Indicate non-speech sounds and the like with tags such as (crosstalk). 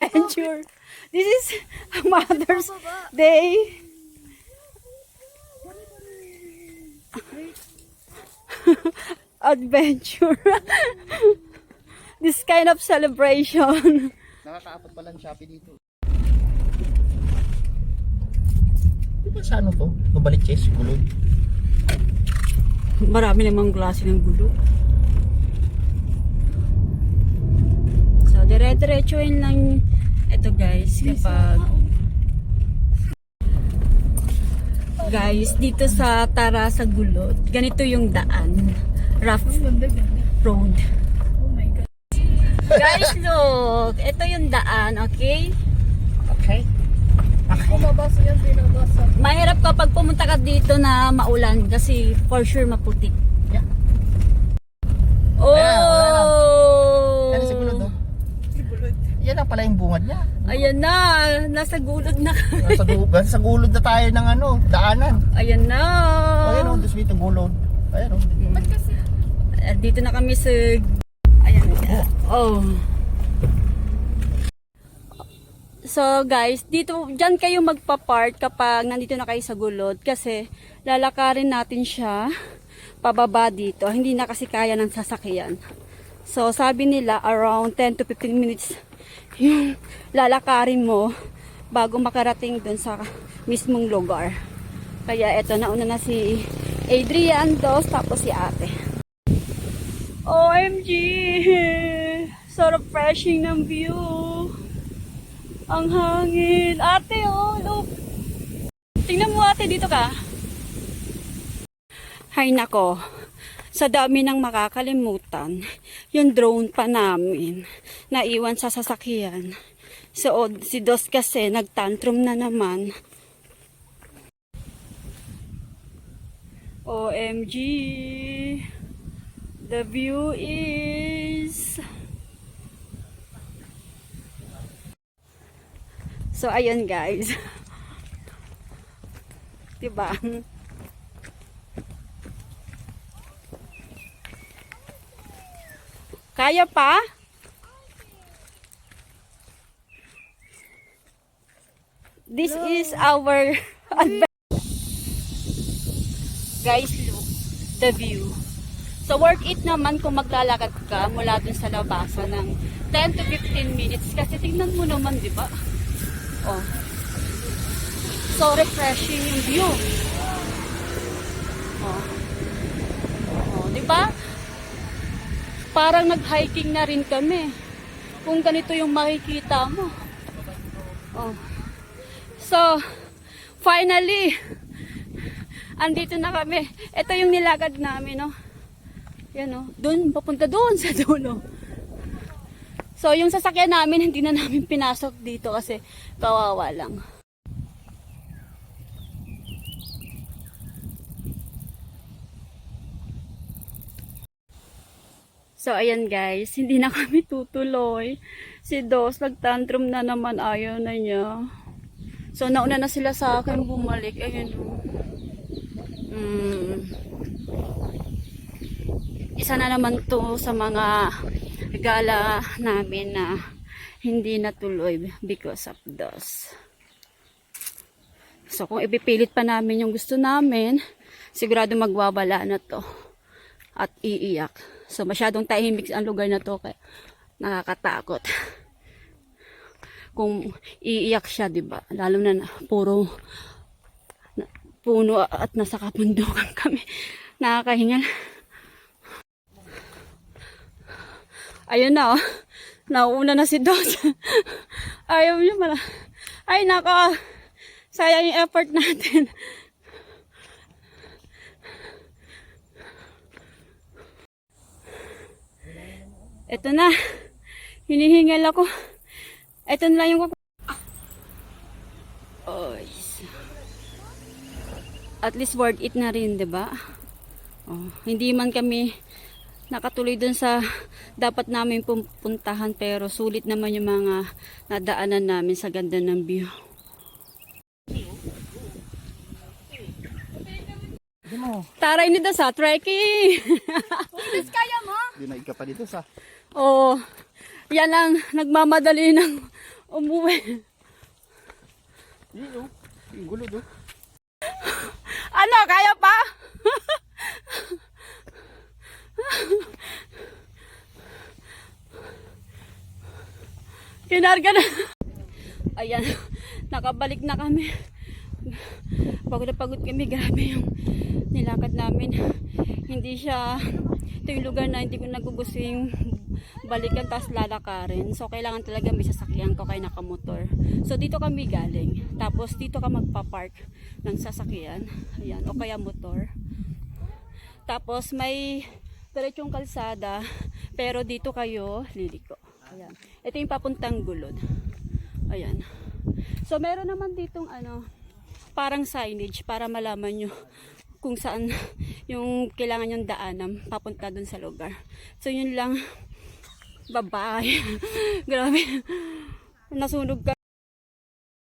(laughs) adventure. This is (laughs) Mother's Day. (laughs) adventure. This kind of celebration. Nakakaapat pala ang Shopee dito. Di ba sa ano to? Nabalik chess, gulod. Marami namang klase ng gulo. So, dire-diretsuin lang ito guys kapag guys dito sa Tara sa Gulod ganito yung daan. Rough road. Guys look! Ito yung daan okay? Okay. Bumabasa yan, binabasa. mahirap kapag pumunta ka dito na maulan kasi for sure maputik Yeah. oh Yan sa gulod, no? Yan niya. Ayan na, nasa gulod na kami. Nasa, gu- nasa gulod na tayo ng ano, daanan. Ayan na. Oh, yan o, this way to gulod. Ayan o. Ba't kasi? Eh, Dito na kami sa... Ayan. Oh. So guys, dito diyan kayo magpa-park kapag nandito na kayo sa gulod kasi lalakarin natin siya pababa dito. Hindi na kasi kaya ng sasakyan. So sabi nila around 10 to 15 minutes yung lalakarin mo bago makarating dun sa mismong lugar. Kaya eto nauna na si Adrian dos tapos si ate. OMG! So (laughs) refreshing ng view. Ang hangin. Ate, oh, look. Tingnan mo ate, dito ka. Hay nako. Sa dami ng makakalimutan, yung drone pa namin, naiwan sa sasakyan. So, si Dos kasi nagtantrum na naman. OMG! The view is... So, ayun guys. (laughs) diba? Kaya pa? This is our (laughs) Guys, look. The view. So, worth it naman kung maglalakad ka mula dun sa labasan ng 10 to 15 minutes. Kasi tingnan mo naman, di ba? Oh. So refreshing yung view. Oh. Oh, 'di ba? Parang nag-hiking na rin kami. Kung ganito yung makikita mo. Oh. So, finally, andito na kami. Ito yung nilagad namin, no. Yan, no. Doon, papunta doon sa dulo. So, yung sasakyan namin, hindi na namin pinasok dito kasi kawawa lang. So, ayan guys, hindi na kami (laughs) tutuloy. Si Dos, nagtantrum na naman, ayaw na niya. So, nauna na sila sa akin bumalik. Ayan o. Mm. Isa na naman to sa mga gala namin na hindi natuloy because of Dos. So, kung ipipilit pa namin yung gusto namin, sigurado magwawala na to. At iiyak. So, masyadong tahimik ang lugar na to. Kaya nakakatakot. Kung iiyak siya, di ba? Lalo na, na puro na, puno at nasa kapundukan kami. Nakakahingal. Ayun na, oh. Nauuna na si Dos. (laughs) Ayaw niya mala. Ay, naka. Sayang yung effort natin. Ito na. Hinihingal ako. Ito na lang yung kuku- Oy. At least worth it na rin, ba? Oh, hindi man kami nakatuloy dun sa dapat namin pupuntahan pero sulit naman yung mga nadaanan namin sa ganda ng view. Hindi mo. Taray ni sa trekking! (laughs) Dinaig ka pa dito sa... Oo. Yan ang nagmamadali ng umuwi. Yun oh. Yung gulo do. Ano, kaya pa? Kinarga na. Ayan, nakabalik na kami. Pagod na pagod kami, grabe yung nilakad namin. Hindi siya, ito yung lugar na hindi ko nagugusto yung balikan tapos lalakarin. So, kailangan talaga may sasakyan ko kaya nakamotor. So, dito kami galing. Tapos, dito ka magpa-park ng sasakyan. Ayan, o kaya motor. Tapos, may diretsong kalsada. Pero dito kayo liliko. Ayan. Ito yung papuntang gulod. Ayan. So, meron naman ditong ano, parang signage para malaman nyo kung saan yung kailangan yung daanan papunta dun sa lugar. So, yun lang. Bye-bye. (laughs) Grabe. Nasunog ka.